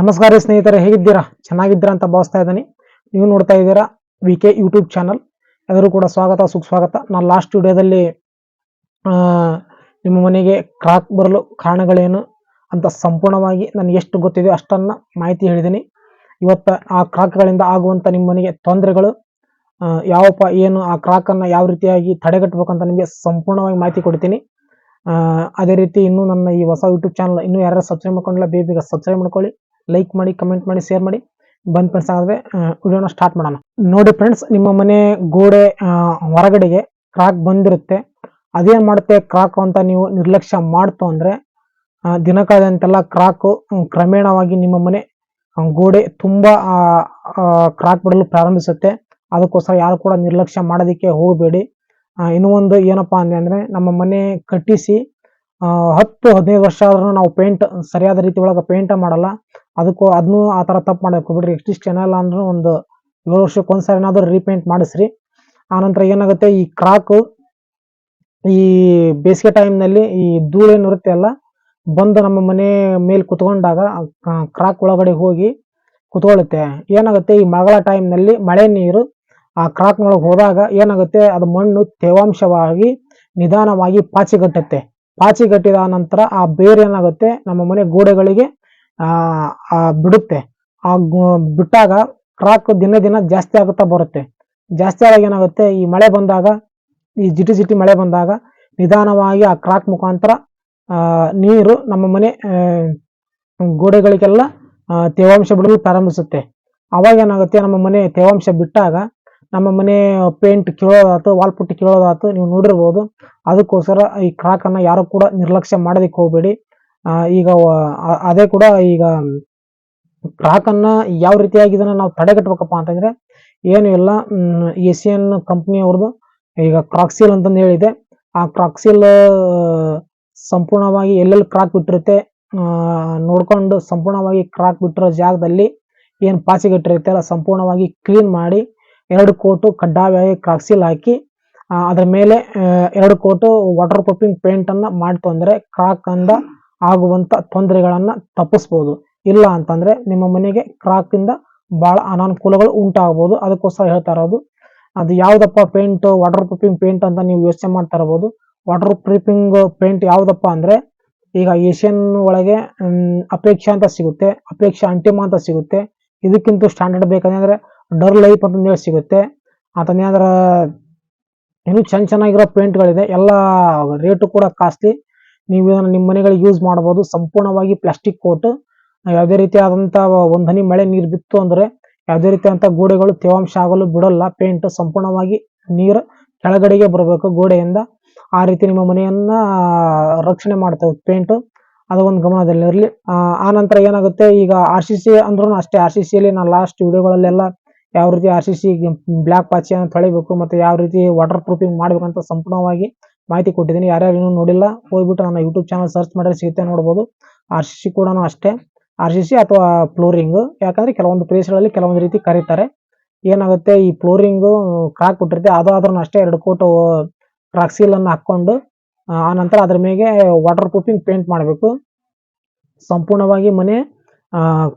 ನಮಸ್ಕಾರ ಸ್ನೇಹಿತರೆ, ಹೇಗಿದ್ದೀರಾ? ಚೆನ್ನಾಗಿದ್ದೀರಾ ಅಂತ ಭಾವಿಸ್ತಾ ಇದ್ದೀನಿ. ನೀವು ನೋಡ್ತಾ ಇದ್ದೀರಾ ವಿ ಕೆ ಯೂಟ್ಯೂಬ್ ಚಾನಲ್ ಎಲ್ಲರೂ ಕೂಡ ಸ್ವಾಗತ, ಸುಸ್ವಾಗತ. ನಾನು ಲಾಸ್ಟ್ ವಿಡಿಯೋದಲ್ಲಿ ನಿಮ್ಮ ಮನೆಗೆ ಕ್ರಾಕ್ ಬರಲು ಕಾರಣಗಳೇನು ಅಂತ ಸಂಪೂರ್ಣವಾಗಿ ನನಗೆ ಎಷ್ಟು ಗೊತ್ತಿದೆ ಅಷ್ಟನ್ನು ಮಾಹಿತಿ ಹೇಳಿದ್ದೀನಿ. ಇವತ್ತು ಆ ಕ್ರಾಕ್ಗಳಿಂದ ಆಗುವಂಥ ನಿಮ್ಮ ಮನೆಗೆ ತೊಂದರೆಗಳು ಯಾವಪ್ಪ, ಏನು, ಆ ಕ್ರಾಕನ್ನು ಯಾವ ರೀತಿಯಾಗಿ ತಡೆಗಟ್ಟಬೇಕಂತ ನಿಮಗೆ ಸಂಪೂರ್ಣವಾಗಿ ಮಾಹಿತಿ ಕೊಡ್ತೀನಿ. ಅದೇ ರೀತಿ ಇನ್ನೂ ನನ್ನ ಈ ಹೊಸ ಯೂಟ್ಯೂಬ್ ಚಾನಲ್ ಇನ್ನೂ ಯಾರು ಸಬ್ಸ್ಕ್ರೈಬ್ ಮಾಡ್ಕೊಂಡಿಲ್ಲ, ಬೇಗ ಸಬ್ಸ್ಕ್ರೈಬ್ ಮಾಡ್ಕೊಳ್ಳಿ. ಲೈಕ್ ಮಾಡಿ ಕಮೆಂಟ್ ಮಾಡಿ ಶೇರ್ ಮಾಡಿ. ಬಂದ್ ಫ್ರೆಂಡ್ಸ್ ಆದರೆ ವಿಡಿಯೋನ ಸ್ಟಾರ್ಟ್ ಮಾಡೋಣ. ನೋಡಿ ಫ್ರೆಂಡ್ಸ್ ನಿಮ್ಮ ಮನೆ ಗೋಡೆ ಹೊರಗಡೆಗೆ ಕ್ರಾಕ್ ಬಂದಿರುತ್ತೆ. ಅದೇನ್ ಮಾಡುತ್ತೆ? ಕ್ರಾಕ್ ಅಂತ ನೀವು ನಿರ್ಲಕ್ಷ್ಯ ಮಾಡ್ತು ಅಂದ್ರೆ ದಿನ ಕಳೆದಂತೆಲ್ಲ ಕ್ರಾಕು ಕ್ರಮೇಣವಾಗಿ ನಿಮ್ಮ ಮನೆ ಗೋಡೆ ತುಂಬಾ ಕ್ರಾಕ್ ಬಿಡಲು ಪ್ರಾರಂಭಿಸುತ್ತೆ. ಅದಕ್ಕೋಸ್ಕರ ಯಾರು ಕೂಡ ನಿರ್ಲಕ್ಷ್ಯ ಮಾಡೋದಕ್ಕೆ ಹೋಗಬೇಡಿ. ಇನ್ನು ಒಂದು ಏನಪ್ಪಾ ಅಂದ್ರೆ ನಮ್ಮ ಮನೆ ಕಟ್ಟಿಸಿ ಹತ್ತು, ಹದಿನೈದು ವರ್ಷ ಆದ್ರೂ ನಾವು ಪೇಂಟ್ ಸರಿಯಾದ ರೀತಿ ಒಳಗೆ ಪೇಂಟ್ ಮಾಡಲ್ಲ. ಅದಕ್ಕೂ ಅದನ್ನೂ ಆ ಥರ ತಪ್ಪು ಮಾಡಬೇಕು. ಬಿಡ್ರಿ ಎಷ್ಟಿಷ್ಟು ಚೆನ್ನಲ್ಲ ಅಂದ್ರೂ ಒಂದು ಏಳು ವರ್ಷಕ್ಕೆ ಒಂದ್ಸರಿ ಏನಾದರೂ ರೀಪೇಂಟ್ ಮಾಡಿಸ್ರಿ. ಆನಂತರ ಏನಾಗುತ್ತೆ, ಈ ಕ್ರಾಕು ಈ ಬೇಸಿಗೆ ಟೈಮ್ನಲ್ಲಿ ಈ ಧೂಳು ಏನಿರುತ್ತೆ ಅಲ್ಲ? ಬಂದು ನಮ್ಮ ಮನೆ ಮೇಲೆ ಕುತ್ಕೊಂಡಾಗ ಕ್ರಾಕ್ ಒಳಗಡೆ ಹೋಗಿ ಕುತ್ಕೊಳ್ಳುತ್ತೆ. ಏನಾಗುತ್ತೆ, ಈ ಮಗಳ ಟೈಮ್ನಲ್ಲಿ ಮಳೆ ನೀರು ಆ ಕ್ರಾಕ್ನೊಳಗೆ ಹೋದಾಗ ಏನಾಗುತ್ತೆ, ಅದು ಮಣ್ಣು ತೇವಾಂಶವಾಗಿ ನಿಧಾನವಾಗಿ ಪಾಚಿಗಟ್ಟುತ್ತೆ. ಪಾಚಿಗಟ್ಟಿದ ನಂತರ ಆ ಬೇರೆ ಏನಾಗುತ್ತೆ ನಮ್ಮ ಮನೆ ಗೋಡೆಗಳಿಗೆ ಬಿಡುತ್ತೆ. ಆ ಬಿಟ್ಟಾಗ ಕ್ರಾಕ್ ದಿನ ದಿನ ಜಾಸ್ತಿ ಆಗುತ್ತಾ ಬರುತ್ತೆ. ಜಾಸ್ತಿ ಆದಾಗ ಏನಾಗುತ್ತೆ, ಈ ಮಳೆ ಬಂದಾಗ, ಈ ಜಿಟಿ ಜಿಟಿ ಮಳೆ ಬಂದಾಗ ನಿಧಾನವಾಗಿ ಆ ಕ್ರಾಕ್ ಮುಖಾಂತರ ನೀರು ನಮ್ಮ ಮನೆ ಗೋಡೆಗಳಿಗೆಲ್ಲ ತೇವಾಂಶ ಬಿಡಲು ಪ್ರಾರಂಭಿಸುತ್ತೆ. ಅವಾಗ ಏನಾಗುತ್ತೆ, ನಮ್ಮ ಮನೆ ತೇವಾಂಶ ಬಿಟ್ಟಾಗ, ನಮ್ಮ ಮನೆ ಪೇಂಟ್ ಕೀಳೋದಾತು ವಾಲ್ ಪುಟ್ಟಿ ನೀವು ನೋಡಿರ್ಬೋದು. ಅದಕ್ಕೋಸ್ಕರ ಈ ಕ್ರಾಕನ್ನು ಯಾರು ಕೂಡ ನಿರ್ಲಕ್ಷ್ಯ ಮಾಡೋದಕ್ಕೆ ಹೋಗಬೇಡಿ. ಈಗ ಅದೇ ಕೂಡ ಈಗ ಕ್ರಾಕನ್ನ ಯಾವ ರೀತಿಯಾಗಿ ಇದನ್ನ ನಾವು ತಡೆಗಟ್ಟಬೇಕಪ್ಪ ಅಂತಂದ್ರೆ ಏನು ಇಲ್ಲ ಏಷಿಯನ್ ಕಂಪ್ನಿ ಅವ್ರದ್ದು ಈಗ ಕ್ರಾಕ್ಸಿಲ್ ಅಂತಂದು ಹೇಳಿದೆ. ಆ ಕ್ರಾಕ್ಸಿಲ್ ಸಂಪೂರ್ಣವಾಗಿ ಎಲ್ಲೆಲ್ಲಿ ಕ್ರಾಕ್ ಬಿಟ್ಟಿರುತ್ತೆ ನೋಡ್ಕೊಂಡು ಸಂಪೂರ್ಣವಾಗಿ ಕ್ರಾಕ್ ಬಿಟ್ಟಿರೋ ಜಾಗದಲ್ಲಿ ಏನು ಪಾಚಿಗಟ್ಟಿರುತ್ತೆ ಅಲ್ಲ ಸಂಪೂರ್ಣವಾಗಿ ಕ್ಲೀನ್ ಮಾಡಿ ಎರಡು ಕೋಟು ಕಡ್ಡಾಯವಾಗಿ ಕ್ರಾಕ್ಸಿಲ್ ಹಾಕಿ ಅದರ ಮೇಲೆ ಎರಡು ಕೋಟು ವಾಟರ್ ಪ್ರೂಫಿಂಗ್ ಪೇಂಟ್ ಅನ್ನ ಮಾಡ್ತು ಅಂದ್ರೆ ಕ್ರಾಕ್ ಅಂದ ಆಗುವಂತ ತೊಂದರೆಗಳನ್ನ ತಪ್ಪಿಸ್ಬೋದು. ಇಲ್ಲ ಅಂತಂದ್ರೆ ನಿಮ್ಮ ಮನೆಗೆ ಕ್ರಾಕ್ ಇಂದ ಬಹಳ ಅನಾನುಕೂಲಗಳು ಉಂಟಾಗಬಹುದು ಅದಕ್ಕೋಸ್ಕರ ಹೇಳ್ತಾ ಇರೋದು, ಅದು ಯಾವ್ದಪ್ಪ ಪೇಂಟ್ ವಾಟರ್ ಪ್ರೂಫಿಂಗ್ ಪೇಂಟ್ ಅಂತ ನೀವು ಯೋಚನೆ ಮಾಡ್ತಾ ಇರಬಹುದು ವಾಟರ್ ಪ್ರೂಫಿಂಗ್ ಪೇಂಟ್ ಯಾವ್ದಪ್ಪ ಅಂದ್ರೆ, ಈಗ ಏಷ್ಯನ್ ಒಳಗೆ ಅಪೇಕ್ಷ ಅಂತ ಸಿಗುತ್ತೆ, ಅಪೇಕ್ಷಾ ಅಂಟಿಮ ಅಂತ ಸಿಗುತ್ತೆ. ಇದಕ್ಕಿಂತ ಸ್ಟ್ಯಾಂಡರ್ಡ್ ಬೇಕಂದ್ರೆ ಡರ್ ಲೈಫ್ ಅಂತ ಹೇಳಿ ಸಿಗುತ್ತೆ. ಅಂತಂದ್ರೆ ಇನ್ನೂ ಚೆನ್ನ ಚೆನ್ನಾಗಿರೋ ಪೇಂಟ್ಗಳಿದೆ ಎಲ್ಲ ರೇಟು ಕೂಡ ಕಾಸ್ಟ್ಲಿ ನೀವು ಇದನ್ನು ನಿಮ್ಮ ಮನೆಗಳಿಗೆ ಯೂಸ್ ಮಾಡಬಹುದು. ಸಂಪೂರ್ಣವಾಗಿ ಪ್ಲಾಸ್ಟಿಕ್ ಕೋಟ್ ಯಾವುದೇ ರೀತಿಯಾದಂತ ಒಂದ್ ಹನಿ ಮಳೆ ನೀರು ಬಿತ್ತು ಅಂದ್ರೆ ಯಾವುದೇ ರೀತಿಯಾದಂತ ಗೋಡೆಗಳು ತೇವಾಂಶ ಆಗಲು ಬಿಡಲ್ಲ. ಪೇಂಟ್ ಸಂಪೂರ್ಣವಾಗಿ ನೀರು ಕೆಳಗಡೆಗೆ ಬರಬೇಕು. ಗೋಡೆಯಿಂದ ಆ ರೀತಿ ನಿಮ್ಮ ಮನೆಯನ್ನ ರಕ್ಷಣೆ ಮಾಡ್ತವೆ. ಪೇಂಟ್ ಅದು ಒಂದು ಗಮನದಲ್ಲಿರಲಿ ಆ ನಂತರ ಏನಾಗುತ್ತೆ? ಈಗ ಆರ್ ಸಿ ಸಿ ಅಂದ್ರೂ ಅಷ್ಟೇ. ಆರ್ ಸಿ ಸಿಯಲ್ಲಿ ನಾನು ಲಾಸ್ಟ್ ವಿಡಿಯೋಗಳಲ್ಲೆಲ್ಲ ಯಾವ ರೀತಿ ಆರ್ ಸಿ ಸಿ ಬ್ಲ್ಯಾಕ್ ಪಾಚಿಯನ್ನು ತೊಳಿಬೇಕು, ಮತ್ತೆ ಯಾವ ರೀತಿ ವಾಟರ್ ಪ್ರೂಫಿಂಗ್ ಮಾಡ್ಬೇಕಂತ ಸಂಪೂರ್ಣವಾಗಿ ಮಾಹಿತಿ ಕೊಟ್ಟಿದ್ದೀನಿ. ಯಾರ್ಯಾರು ಇನ್ನೂ ನೋಡಿಲ್ಲ, ಹೋಗ್ಬಿಟ್ಟು ನನ್ನ ಯೂಟ್ಯೂಬ್ ಚಾನಲ್ ಸರ್ಚ್ ಮಾಡಿದ್ರೆ ಸಿಗುತ್ತೆ, ನೋಡ್ಬೋದು. ಆರ್ ಸಿ ಸಿ ಕೂಡ ಅಷ್ಟೇ. ಆರ್ ಸಿ ಸಿ ಅಥವಾ ಫ್ಲೋರಿಂಗ್ ಯಾಕಂದ್ರೆ ಕೆಲವೊಂದು ಪ್ಲೇಸ್ಗಳಲ್ಲಿ ಕೆಲವೊಂದು ರೀತಿ ಕರೀತಾರೆ. ಏನಾಗುತ್ತೆ, ಈ ಫ್ಲೋರಿಂಗ್ ಕ್ರಾಕ್ ಬಿಟ್ಟಿರುತ್ತೆ ಅದು ಆದ್ರೂ ಅಷ್ಟೇ ಎರಡು ಕೋಟು ಕ್ರಾಕ್ಸೀಲನ್ನು ಹಾಕ್ಕೊಂಡು, ಆ ನಂತರ ಅದ್ರ ಮೇಲೆ ವಾಟರ್ ಪ್ರೂಫಿಂಗ್ ಪೇಂಟ್ ಮಾಡಬೇಕು. ಸಂಪೂರ್ಣವಾಗಿ ಮನೆ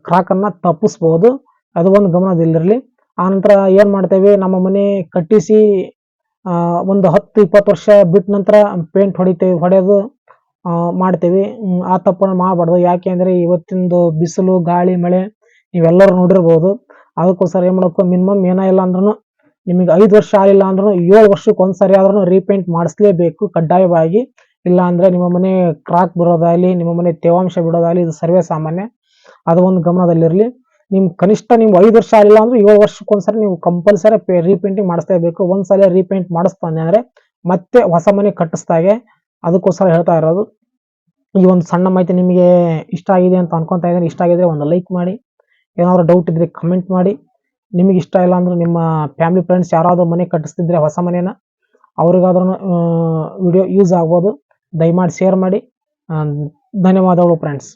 ಕ್ರಾಕ್ ಅನ್ನ ತಪ್ಪಿಸ್ಬೋದು. ಅದು ಒಂದು ಗಮನದಲ್ಲಿರಲಿ. ಆ ನಂತರ ಏನು ಮಾಡ್ತೇವೆ, ನಮ್ಮ ಮನೆ ಕಟ್ಟಿಸಿ ಆ, ಒಂದು ಹತ್ತು ಇಪ್ಪತ್ತು ವರ್ಷ ಬಿಟ್ಟ ನಂತರ ಪೇಂಟ್ ಹೊಡಿತೇವೆ ಹೊಡೆದು ಮಾಡ್ತೇವೆ. ಆ ತಪ್ಪನ್ನು ಮಾಡಬಾರ್ದು. ಯಾಕೆ ಅಂದ್ರೆ ಇವತ್ತಿಂದು ಬಿಸಿಲು ಗಾಳಿ ಮಳೆ ನೀವೆಲ್ಲರೂ ನೋಡಿರ್ಬೋದು. ಅದಕ್ಕೋಸ್ಕರ ಏನ್ ಮಾಡಬೇಕು? ಮಿನಿಮಮ್ ಏನ ಇಲ್ಲ ಅಂದ್ರೂ ನಿಮಗೆ ಐದು ವರ್ಷ ಆಗಿಲ್ಲ ಅಂದ್ರೂ ಏಳು ವರ್ಷಕ್ಕೆ ಒಂದ್ಸರಿ ಆದ್ರೂ ರೀಪೇಂಟ್ ಮಾಡಿಸ್ಲೇಬೇಕು ಕಡ್ಡಾಯವಾಗಿ. ಇಲ್ಲ ಅಂದ್ರೆ ನಿಮ್ಮ ಮನೆ ಕ್ರಾಕ್ ಬರೋದಾಗ್ಲಿ ನಿಮ್ಮ ಮನೆ ತೇವಾಂಶ ಬಿಡೋದಾಗ್ಲಿ ಇದು ಸರ್ವೇ ಸಾಮಾನ್ಯ. ಅದು ಒಂದು ಗಮನದಲ್ಲಿರಲಿ. ನಿಮ್ ಕನಿಷ್ಠ ನೀವು ಐದು ವರ್ಷ ಆಗಿಲ್ಲ ಅಂದ್ರೆ ಏಳು ವರ್ಷಕ್ಕೊಂದ್ಸರಿ ನೀವು ಕಂಪಲ್ಸರಿ ರೀಪೇಂಟಿಂಗ್ ಮಾಡಿಸ್ತಾ ಇರಬೇಕು. ಒಂದ್ಸಲ ರೀಪೇಂಟ್ ಮಾಡಿಸ್ತಾನೆ ಅಂದ್ರೆ ಮತ್ತೆ ಹೊಸ ಮನೆ ಕಟ್ಟಿಸ್ದಾಗೆ ಅದಕ್ಕೋಸ್ಕರ ಹೇಳ್ತಾ ಇರೋದು, ಈ ಒಂದು ಸಣ್ಣ ಮಾಹಿತಿ ನಿಮಗೆ ಇಷ್ಟ ಆಗಿದೆ ಅಂತ ಅನ್ಕೊಂತ ಇದ್ದೀನಿ. ಇಷ್ಟ ಆಗಿದ್ರೆ ಒಂದು ಲೈಕ್ ಮಾಡಿ. ಏನಾದ್ರು ಡೌಟ್ ಇದ್ರೆ ಕಮೆಂಟ್ ಮಾಡಿ. ನಿಮಗೆ ಇಷ್ಟ ಇಲ್ಲ ಅಂದ್ರೆ ನಿಮ್ಮ ಫ್ಯಾಮಿಲಿ ಫ್ರೆಂಡ್ಸ್ ಯಾರಾದ್ರೂ ಮನೆ ಕಟ್ಟಿಸ್ತಿದ್ರೆ ಹೊಸ ಮನೇನ, ಅವ್ರಿಗಾದ್ರೂ ವಿಡಿಯೋ ಯೂಸ್ ಆಗ್ಬೋದು. ದಯಮಾಡಿ ಶೇರ್ ಮಾಡಿ. ಧನ್ಯವಾದಗಳು ಫ್ರೆಂಡ್ಸ್